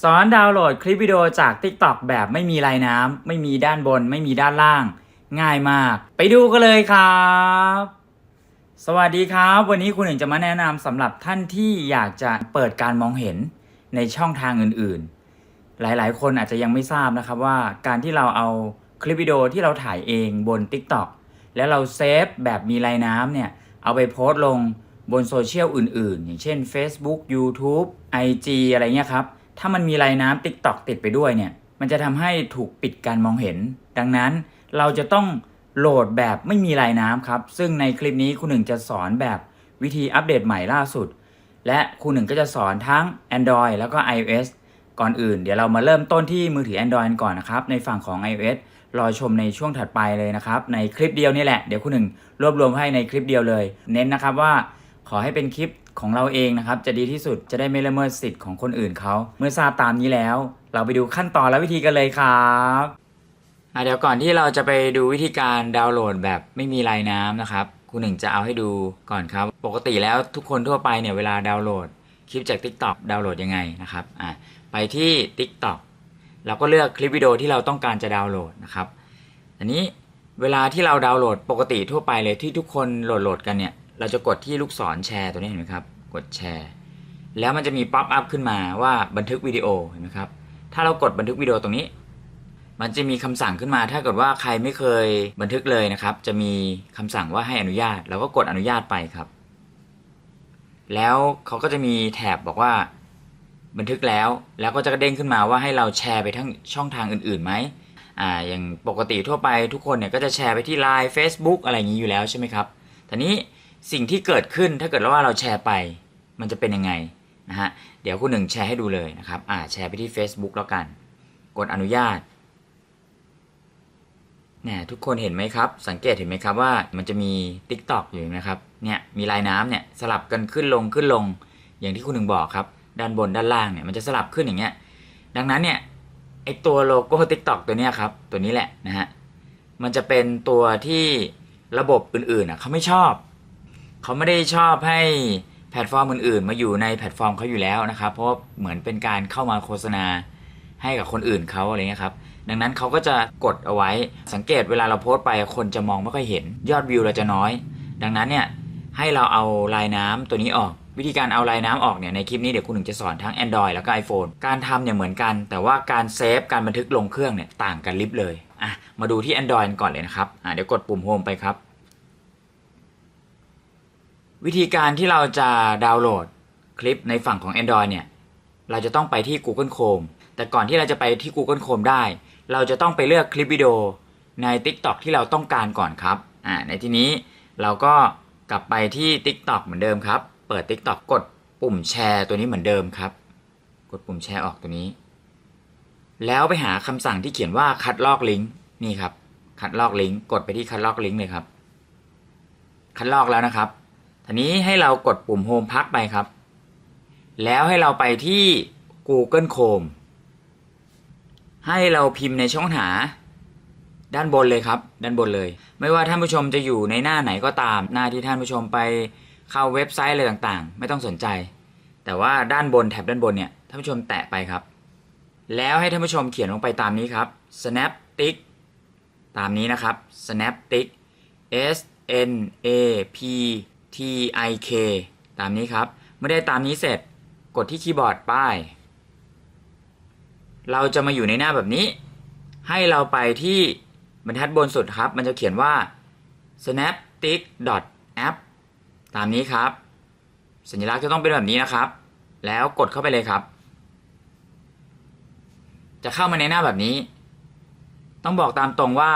สอนดาวน์โหลดคลิปวิดีโอจาก TikTok แบบไม่มีลายน้ำ ไม่มีด้านบน ไม่มีด้านล่าง ง่ายมาก ไปดูกันเลยครับ สวัสดีครับ วันนี้คุณหนึ่งจะมาแนะนำสำหรับท่านที่อยากจะเปิดการมองเห็นในช่องทางอื่นๆ หลายๆ คนอาจจะยังไม่ทราบนะครับว่าการที่เราเอาคลิปวิดีโอที่เราถ่ายเองบน TikTok แล้วเราเซฟแบบมีลายน้ำเนี่ย เอาไปโพสต์ลงบนโซเชียลอื่นๆ อย่างเช่น Facebook YouTube IG อะไรเงี้ยครับ ถ้ามันมีลายน้ำ TikTok ติดไปด้วยเนี่ย มันจะทำให้ถูกปิดการมองเห็น ดังนั้นเราจะต้องโหลดแบบไม่มีลายน้ำครับ ซึ่งในคลิปนี้คุณหนึ่งจะสอนแบบวิธีอัปเดตใหม่ล่าสุด และคุณหนึ่งก็จะสอนทั้ง Android แล้วก็ iOS ก่อนอื่น เดี๋ยวเรามาเริ่มต้นที่มือถือ Android ก่อนนะครับ ในฝั่งของ iOS รอชมในช่วงถัดไปเลยนะครับ ในคลิปเดียวนี่แหละ เดี๋ยวคุณหนึ่งรวบรวมให้ในคลิปเดียวเลย เน้นนะครับว่าขอให้เป็นคลิป ของเราเองนะครับจะดีที่สุดจะได้ไม่ละเมิดสิทธิ์ของคนอื่นเขา เมื่อทราบตามนี้แล้ว เราไปดูขั้นตอนและวิธีกันเลยครับเดี๋ยวก่อนที่เราจะไปดูวิธีการดาวน์โหลดแบบไม่มีลายน้ำนะครับคุณหนึ่งจะเอาให้ดูก่อนครับ ปกติแล้วทุกคนทั่วไปเนี่ยเวลาดาวน์โหลดคลิปจาก TikTok ดาวน์โหลดยังไงนะครับอะไปที่ TikTok เราก็เลือกคลิปวิดีโอที่เราต้องการจะดาวน์โหลดนะครับอันนี้เวลาที่เราดาวน์โหลดปกติทั่วไปเลยที่ทุกคนโหลดโหลดกันเนี่ย เราจะกดที่ลูกศรแชร์ตัวนี้เห็นไหมครับ กดแชร์ แล้วมันจะมีป๊อปอัพขึ้นมาว่าบันทึกวิดีโอเห็นไหมครับ ถ้าเรากดบันทึกวิดีโอตรงนี้ มันจะมีคำสั่งขึ้นมา ถ้าเกิดว่าใครไม่เคยบันทึกเลยนะครับ จะมีคำสั่งว่าให้อนุญาต เราก็กดอนุญาตไปครับ แล้วเขาก็จะมีแถบบอกว่าบันทึกแล้ว แล้วก็จะเด้งขึ้นมาว่าให้เราแชร์ไปทั้งช่องทางอื่นๆไหมอ่า อย่างปกติทั่วไปทุกคนเนี่ยก็จะแชร์ไปที่ Line Facebook อะไรอย่างนี้อยู่แล้วใช่ไหมครับทีนี้ สิ่งที่เกิดขึ้นถ้าเกิดว่าเราแชร์ไป มันจะเป็นยังไงนะฮะเดี๋ยวคุณหนึ่งแชร์ให้ดูเลยนะครับอ่าแชร์ไปที่ Facebook แล้วกัน กดอนุญาตเนี่ยทุกคนเห็นไหมครับ สังเกตเห็นไหมครับว่ามันจะมี TikTok อยู่นะครับเนี่ยมีลายน้ำเนี่ยสลับกันขึ้นลงขึ้นลง อย่างที่คุณหนึ่งบอกครับ ด้านบนด้านล่างเนี่ยมันจะสลับขึ้นอย่างเงี้ยดังนั้นเนี่ยไอตัวโลโก้ TikTok ตัวเนี้ยครับตัวนี้แหละนะฮะมันจะเป็นตัวที่ระบบอื่นๆอะเขาไม่ชอบ เขาไม่ได้ชอบให้แพลตฟอร์มอื่นๆ มาอยู่ในแพลตฟอร์มเขาอยู่แล้วนะครับ เพราะเหมือนเป็นการเข้ามาโฆษณาให้กับคนอื่นเขาอะไรเงี้ยครับดังนั้นเขาก็จะกดเอาไว้สังเกตเวลาเราโพสต์ไปคนจะมองไม่ค่อยเห็นยอดวิวเราจะน้อย ดังนั้นเนี่ยให้เราเอาลายน้ำตัวนี้ออก วิธีการเอาลายน้ำออกเนี่ยในคลิปนี้เดี๋ยวคุณหนึ่งจะสอนทั้ง Android แล้วก็ iPhone การทำเนี่ยเหมือนกัน แต่ว่าการเซฟการบันทึกลงเครื่องเนี่ยต่างกันลิบเลยอะมาดูที่ Android ก่อนเลยนะครับอะเดี๋ยวกดปุ่ม Home ไปครับ วิธีการที่เราจะดาวน์โหลดคลิปในฝั่งของ Android เนี่ย เราจะต้องไปที่ Google Chrome แต่ก่อนที่เราจะไปที่ Google Chrome ได้ เราจะต้องไปเลือกคลิปวิดีโอใน TikTok ที่เราต้องการก่อนครับ อ่า ในที่นี้เราก็กลับไปที่ TikTok เหมือนเดิมครับ เปิด TikTok กดปุ่มแชร์ตัวนี้เหมือนเดิมครับ กดปุ่มแชร์ออกตัวนี้ แล้วไปหาคำสั่งที่เขียนว่าคัดลอกลิงก์นี่ครับ คัดลอกลิงก์ กดไปที่คัดลอกลิงก์เลยครับ คัดลอกแล้วนะครับ ทีนี้ให้เรากดปุ่มโฮมพักไปครับ แล้วให้เราไปที่ Google Chrome ให้เราพิมพ์ในช่องหา ด้านบนเลยครับ ด้านบนเลย ไม่ว่าท่านผู้ชมจะอยู่ในหน้าไหนก็ตาม หน้าที่ท่านผู้ชมไปเข้าเว็บไซต์อะไรต่างๆ ไม่ต้องสนใจ แต่ว่าด้านบนแถบด้านบนเนี่ยท่านผู้ชมแตะไปครับ แล้วให้ท่านผู้ชมเขียนลงไปตามนี้ครับ snaptik ตามนี้นะครับ snaptik s n a p t i k ตามนี้ครับ เมื่อได้ตามนี้เสร็จกดที่คีย์บอร์ดป้าย เราจะมาอยู่ในหน้าแบบนี้ ให้เราไปที่บรรทัดบนสุดครับ มันจะเขียนว่า snaptik app ตามนี้ครับ สัญลักษณ์จะต้องเป็นแบบนี้นะครับ แล้วกดเข้าไปเลยครับ จะเข้ามาในหน้าแบบนี้ ต้องบอกตามตรงว่า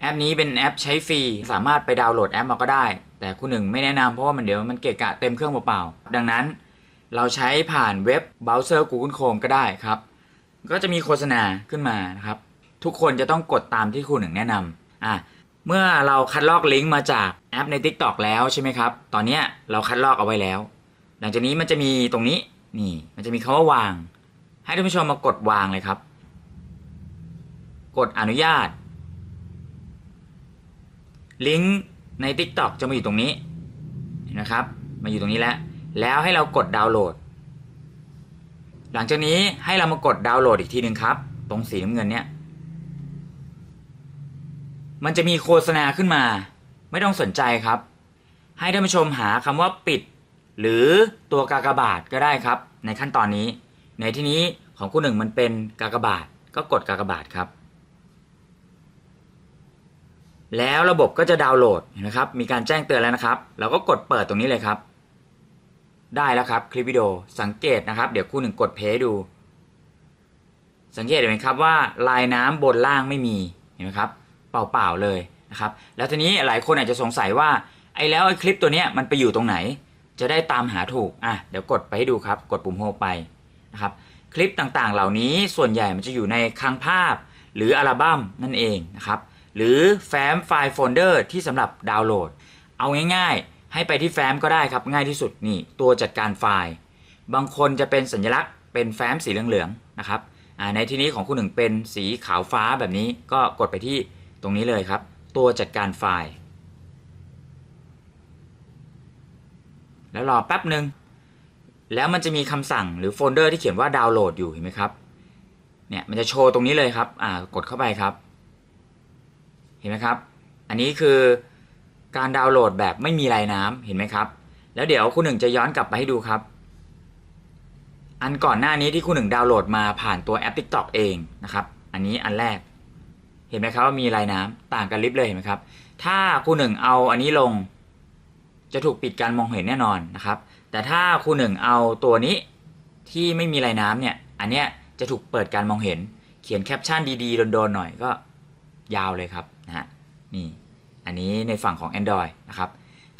แอปนี้เป็นแอปใช้ฟรี สามารถไปดาวน์โหลดแอปมาก็ได้ แต่คุณหนึ่งไม่แนะนำเพราะว่ามันเดี๋ยวมันเกะกะเต็มเครื่องเปล่าๆดังนั้นเราใช้ผ่านเว็บเบราว์เซอร์ Google Chrome ก็ได้ครับ ก็จะมีโฆษณาขึ้นมานะครับ ทุกคนจะต้องกดตามที่คุณหนึ่งแนะนำอะเมื่อเราคัดลอกลิงก์มาจากแอปใน TikTok แล้วใช่ไหมครับ ตอนนี้เราคัดลอกเอาไว้แล้ว หลังจากนี้มันจะมีตรงนี้นี่มันจะมีคำว่าวาง ให้ท่านผู้ชมมากดวางเลยครับ กดอนุญาตลิงก์ ใน TikTok จะมาอยู่ตรงนี้นไหมครับ มาอยู่ตรงนี้แล้ว แล้วให้เรากดดาวน์โหลด หลังจากนี้ให้เรามากดดาวน์โหลดอีกทีหนึ่งครับ ตรงสีน้ำเงินเนี่ย มันจะมีโฆษณาขึ้นมา ไม่ต้องสนใจครับ ให้ท่านผู้ชมหาคำว่าปิด หรือตัวกากบาทก็ได้ครับ ในขั้นตอนนี้ ในที่นี้ของคุณหนึ่งมันเป็นกากบาทก็กดกากบาทครับ แล้วระบบก็จะดาวน์โหลดนไหมครับ มีการแจ้งเตือนแล้วนะครับ เราก็กดเปิดตรงนี้เลยครับ ได้แล้วครับคลิปวิดีโอ สังเกตนะครับ เดี๋ยวคุณหนึ่งกดเพย์ดู สังเกตเห็นไหมครับว่าลายน้ำบนล่างไม่มี เห็นไหมครับ เปล่าๆเลยนะครับ แล้วทีนี้หลายคนอาจจะสงสัยว่า ไอ้แล้วไอ้คลิปตัวเนี้ยมันไปอยู่ตรงไหน จะได้ตามหาถูก อะ เดี๋ยวกดไปให้ดูครับ กดปุ่มโฮไปนะครับ คลิปต่างๆ เหล่านี้ส่วนใหญ่มันจะอยู่ในคลังภาพ หรืออัลบั้มนั่นเองนะครับ หรือแฟ้มไฟล์โฟลเดอร์ที่สำหรับดาวน์โหลด เอาง่ายๆ ให้ไปที่แฟ้มก็ได้ครับง่ายที่สุดนี่ตัวจัดการไฟล์ บางคนจะเป็นสัญลักษณ์เป็นแฟ้มสีเหลืองๆนะครับในที่นี้ของคุณหนึ่งเป็นสีขาวฟ้าแบบนี้ก็กดไปที่ตรงนี้เลยครับ ตัวจัดการไฟล์ แล้วรอแป๊บหนึ่งแล้วมันจะมีคำสั่งหรือโฟลเดอร์ที่เขียนว่าดาวน์โหลดอยู่เห็นไหมครับเนี่ยมันจะโชว์ตรงนี้เลยครับอ่ากดเข้าไปครับ เห็นไหมครับ อันนี้คือการดาวน์โหลดแบบไม่มีลายน้ำเห็นไหมครับ แล้วเดี๋ยวคุณหนึ่งจะย้อนกลับไปให้ดูครับ อันก่อนหน้านี้ที่คุณหนึ่งดาวน์โหลดมาผ่านตัวแอป TikTok เองนะครับ อันนี้อันแรก เห็นไหมครับว่ามีลายน้ำต่างกันลิบเลยเห็นไหมครับ ถ้าคุณหนึ่งเอาอันนี้ลง จะถูกปิดการมองเห็นแน่นอนนะครับ แต่ถ้าคุณหนึ่งเอาตัวนี้ที่ไม่มีลายน้ำเนี่ย อันเนี้ยจะถูกเปิดการมองเห็น เขียนแคปชั่นดีๆโดนๆหน่อยก็ยาวเลยครับ นะฮะนี่อันนี้ในฝั่งของ Android นะครับ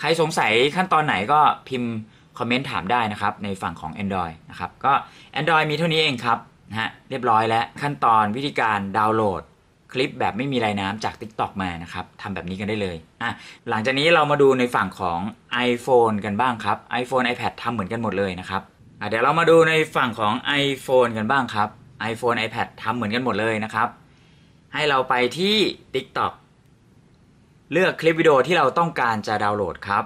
ใครสงสัยขั้นตอนไหนก็พิมพ์คอมเมนต์ถามได้นะครับในฝั่งของ Android นะครับก็ Android มีเท่านี้เองครับนะฮะเรียบร้อยแล้วขั้นตอนวิธีการดาวน์โหลดคลิปแบบไม่มีลายน้ำจาก TikTok มานะครับทำแบบนี้กันได้เลยอะหลังจากนี้เรามาดูในฝั่งของ iPhone กันบ้างครับ iPhone iPad ทำเหมือนกันหมดเลยนะครับอะเดี๋ยวเรามาดูในฝั่งของ iPhone กันบ้างครับ iPhone iPad ทำเหมือนกันหมดเลยนะครับ ให้เราไปที่ TikTok เลือกคลิปวิดีโอที่เราต้องการจะดาวน์โหลดครับ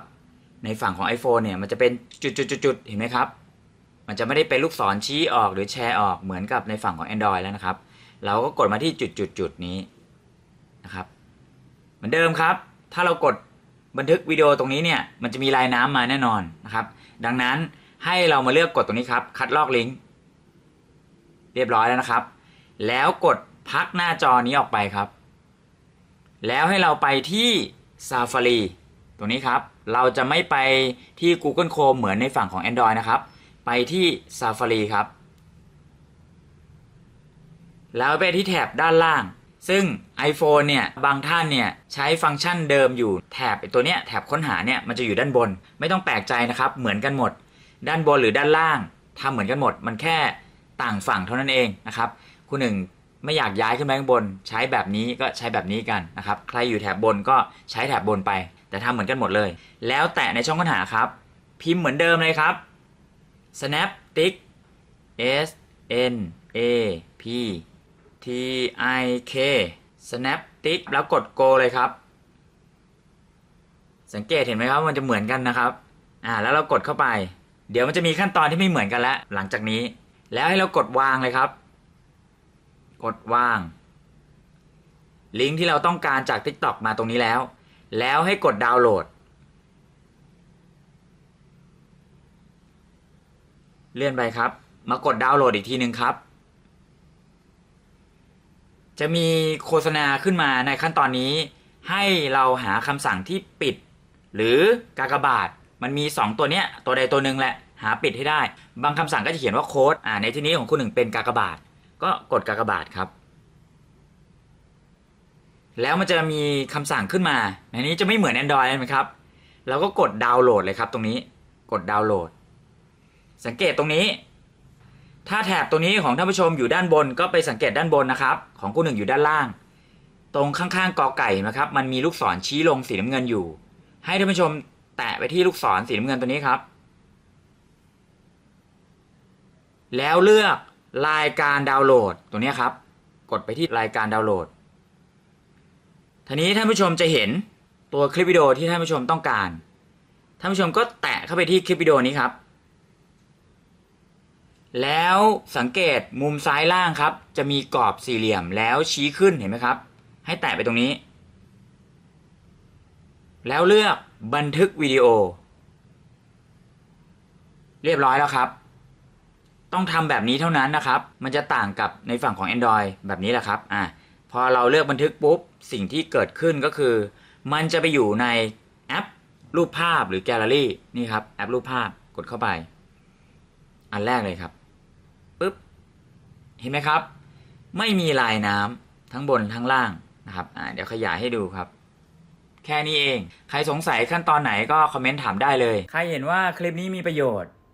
ในฝั่งของ iPhone เนี่ยมันจะเป็นจุดๆๆเห็นไหมครับ มันจะไม่ได้เป็นลูกศรชี้ออกหรือแชร์ออกเหมือนกับในฝั่งของ Android แล้วนะครับ เราก็กดมาที่จุดจุดจุดนี้นะครับ เหมือนเดิมครับ ถ้าเรากดบันทึกวิดีโอตรงนี้เนี่ยมันจะมีลายน้ำมาแน่นอนนะครับ ดังนั้นให้เรามาเลือกกดตรงนี้ครับ คัดลอกลิงก์เรียบร้อยแล้วนะครับ แล้วกด พักหน้าจอนี้ออกไปครับ แล้วให้เราไปที่ Safari ตรงนี้ครับ เราจะไม่ไปที่ Google Chrome เหมือนในฝั่งของ Android นะครับ ไปที่ Safari ครับ แล้วไปที่แถบด้านล่าง ซึ่ง iPhone เนี่ย บางท่านเนี่ย ใช้ฟังก์ชันเดิมอยู่แถบตัวเนี้ยแถบค้นหาเนี่ย มันจะอยู่ด้านบน ไม่ต้องแปลกใจนะครับ เหมือนกันหมด ด้านบนหรือด้านล่างทำเหมือนกันหมด มันแค่ต่างฝั่งเท่านั้นเองนะครับคุณหนึ่ง ไม่อยากย้ายขึ้นไปข้างบน ใช้แบบนี้ก็ใช้แบบนี้กันนะครับ ใครอยู่แถบบนก็ใช้แถบบนไป แต่ทำเหมือนกันหมดเลย แล้วแตะในช่องค้นหาครับ พิมพ์เหมือนเดิมเลยครับ snaptik s n a p T I K Snaptik แล้วกด Go เลยครับ สังเกตเห็นไหมครับมันจะเหมือนกันนะครับ อ่าแล้วเรากดเข้าไป เดี๋ยวมันจะมีขั้นตอนที่ไม่เหมือนกันแล้วหลังจากนี้ แล้วให้เรากดวางเลยครับ กดวาง ลิงก์ที่เราต้องการจาก TikTok มาตรงนี้แล้ว แล้วให้กดดาวน์โหลด เลื่อนไปครับ มากดดาวน์โหลดอีกทีหนึ่งครับ จะมีโฆษณาขึ้นมาในขั้นตอนนี้ ให้เราหาคำสั่งที่ปิด หรือกากบาทมันมี 2 ตัวเนี้ยตัวใดตัวหนึ่งแหละหาปิดให้ได้ บางคำสั่งก็จะเขียนว่าโค้ดอ่าในที่นี้ของคุณหนึ่งเป็นกากบาท ก็กดกากบาทครับ แล้วมันจะมีคำสั่งขึ้นมา ในนี้จะไม่เหมือน Android เลยไหมครับ เราก็กดดาวน์โหลดเลยครับตรงนี้ กดดาวน์โหลด สังเกตตรงนี้ ถ้าแถบตรงนี้ของท่านผู้ชมอยู่ด้านบนก็ไปสังเกตด้านบนนะครับ ของคุณหนึ่งอยู่ด้านล่าง ตรงข้างๆกอไก่นะครับ มันมีลูกศรชี้ลงสีน้ำเงินอยู่ ให้ท่านผู้ชมแตะไปที่ลูกศรสีน้ำเงินตัวนี้ครับ แล้วเลือก รายการดาวน์โหลดตัวนี้ครับ กดไปที่รายการดาวน์โหลดทีนี้ท่านผู้ชมจะเห็นตัวคลิปวิดีโอที่ท่านผู้ชมต้องการ ท่านผู้ชมก็แตะเข้าไปที่คลิปวิดีโอนี้ครับ แล้วสังเกตมุมซ้ายล่างครับ จะมีกรอบสี่เหลี่ยมแล้วชี้ขึ้นเห็นไหมครับ ให้แตะไปตรงนี้ แล้วเลือกบันทึกวิดีโอ เรียบร้อยแล้วครับ ต้องทำแบบนี้เท่านั้นนะครับ มันจะต่างกับในฝั่งของ Android แบบนี้แหละครับอะพอเราเลือกบันทึกปุ๊บ สิ่งที่เกิดขึ้นก็คือ มันจะไปอยู่ในแอปรูปภาพหรือแกลเลอรี่นี่ครับแอปรูปภาพกดเข้าไป อันแรกเลยครับปุ๊บเห็นไหมครับ ไม่มีลายน้ำทั้งบนทั้งล่างนะครับอ่าเดี๋ยวขยายให้ดูครับ แค่นี้เอง ใครสงสัยขั้นตอนไหนก็คอมเมนต์ถามได้เลย ใครเห็นว่าคลิปนี้มีประโยชน์